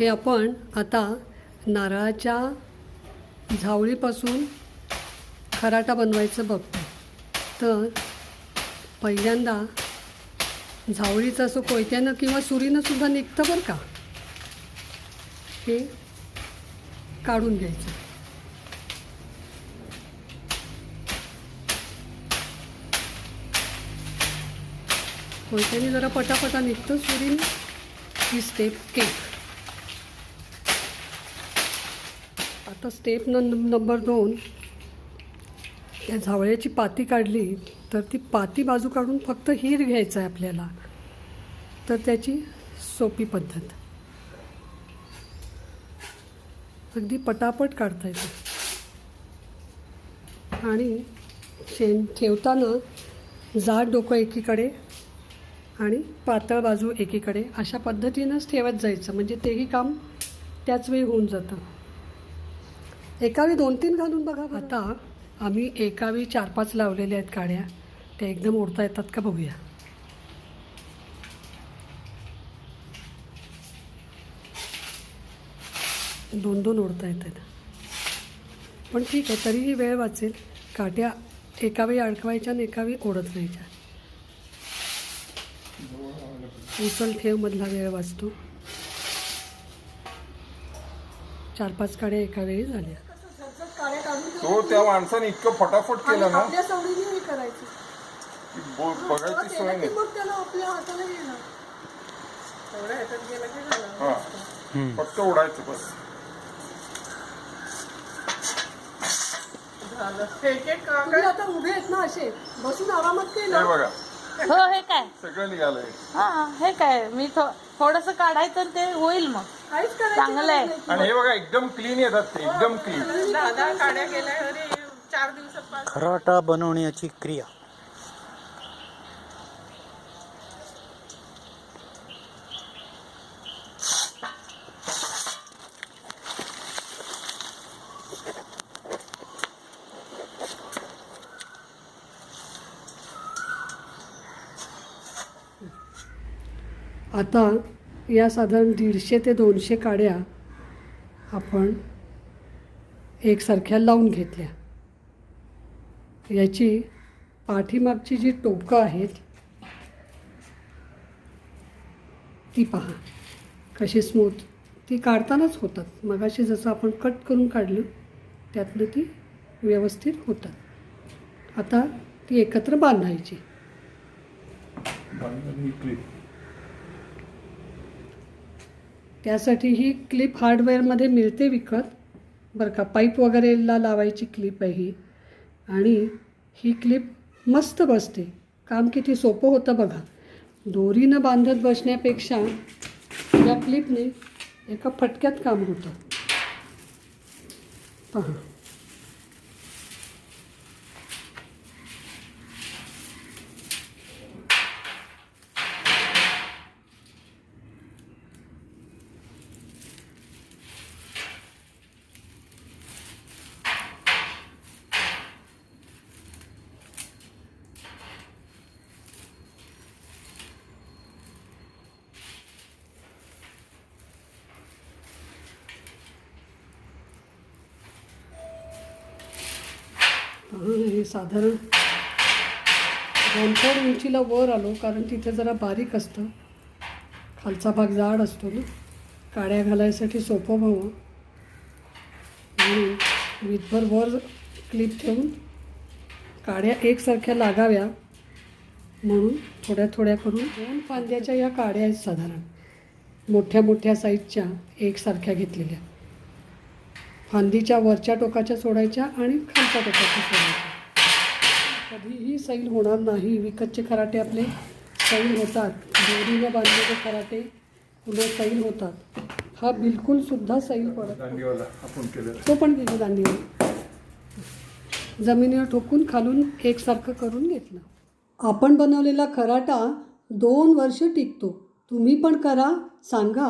हे आपण आता नारळाच्या झावळीपासून खराटा बनवायचं बघतो. तर पहिल्यांदा झावळीचं असं कोयत्यानं किंवा सुरीनं सुद्धा निघतं बरं का? हे काढून घ्यायचं. कोयत्याने जरा पटापटा निघतं सुरीनं. ही स्टेप केक आता स्टेप न नंबर दोन. या झावळ्याची पाती काढली तर ती पाती बाजू काढून फक्त हीर घ्यायचा आहे आपल्याला. तर त्याची सोपी पद्धत. अगदी पटापट काढता येते. आणि शेण ठेवताना जाड डोकं एकीकडे आणि पातळ बाजू एकीकडे. अशा पद्धतीनंच ठेवत जायचं. म्हणजे तेही काम त्याच वेळी होऊन जातं. एकावी दोन तीन घालून बघा आता आम्ही एकावेळी चार पाच लावलेल्या आहेत काड्या. त्या एकदम ओढता येतात का बघूया. दोन दोन ओढता येतात. पण ठीक आहे तरीही वेळ वाचेल. काट्या एकावेळी अडकवायच्या आणि एकावेळी ओढत राहायच्या. उचल ठेव मधला वेळ वाचतो. चार पाच काड्या एका वेळी झाल्या. तो त्या माणसाने इतकं फटाफट केलं ना. आपल्या सवडीने हे करायचं. की बो- बघायची सोय नाही. मग त्याला आपल्या हाताला हा. फक्त उडायचं बस. तुम्ही आता उभे आहेत ना असे. बसून आरामात हे केलं बघा. हो हे काय? सगळं निघालंय. हा हे काय? मी थोडस काढायचं आणि ते होईल मग. चांगलं आहे. आणि हे बघा एकदम क्लीन येतात ते एकदम क्लीन दादा काड्या गेल्या अरे चार दिवसात पाच खराटा बनवण्याची क्रिया. आता या साधारण दीडशे ते दोनशे काड्या आपण एकसारख्या लावून घेतल्या. याची पाठीमागची जी टोकं आहेत ती पहा. कशी स्मूथ. ती काढतानाच होतात. मगाशी जसं आपण कट करून काढलं त्यातनं ती व्यवस्थित होतात. आता ती एकत्र बांधायची. त्यासाठी ही क्लिप हार्डवेअरमध्ये मिळते विकत. बरं का पाईप वगैरेला लावायची क्लिप आहे ही. आणि ही क्लिप मस्त बसते. काम किती सोपं होतं बघा. दोरीनं बांधत बसण्यापेक्षा या क्लिपने एका फटक्यात काम होतं. पहा. हे साधारण दोन उंचीला वर आलो कारण तिथे जरा बारीक असतं. खालचा भाग जाड असतो ना. काड्या घालायसाठी सोपं व्हावं आणि वीजभर वर क्लिप ठेवून काड्या एकसारख्या लागाव्या. म्हणून थोड्या थोड्या करून दोन फांद्याच्या या काड्या आहेत साधारण. मोठ्या मोठ्या साईजच्या एकसारख्या घेतलेल्या. फांदीच्या वरच्या टोकाच्या सोडायच्या आणि खालच्या टोकाच्या सोडायच्या. कधीही सैल होणार नाही. विकतचे खराटे आपले सैल होतात. दोरीनं बांधलेले खराटे पुढे सैल होतात. हा बिलकुल सुद्धा सैल पडत तो पण गेला दांडीवर जमिनीवर ठोकून खालून एकसारखं करून घेतलं. आपण बनवलेला खराटा दोन वर्ष टिकतो. तुम्ही पण करा सांगा.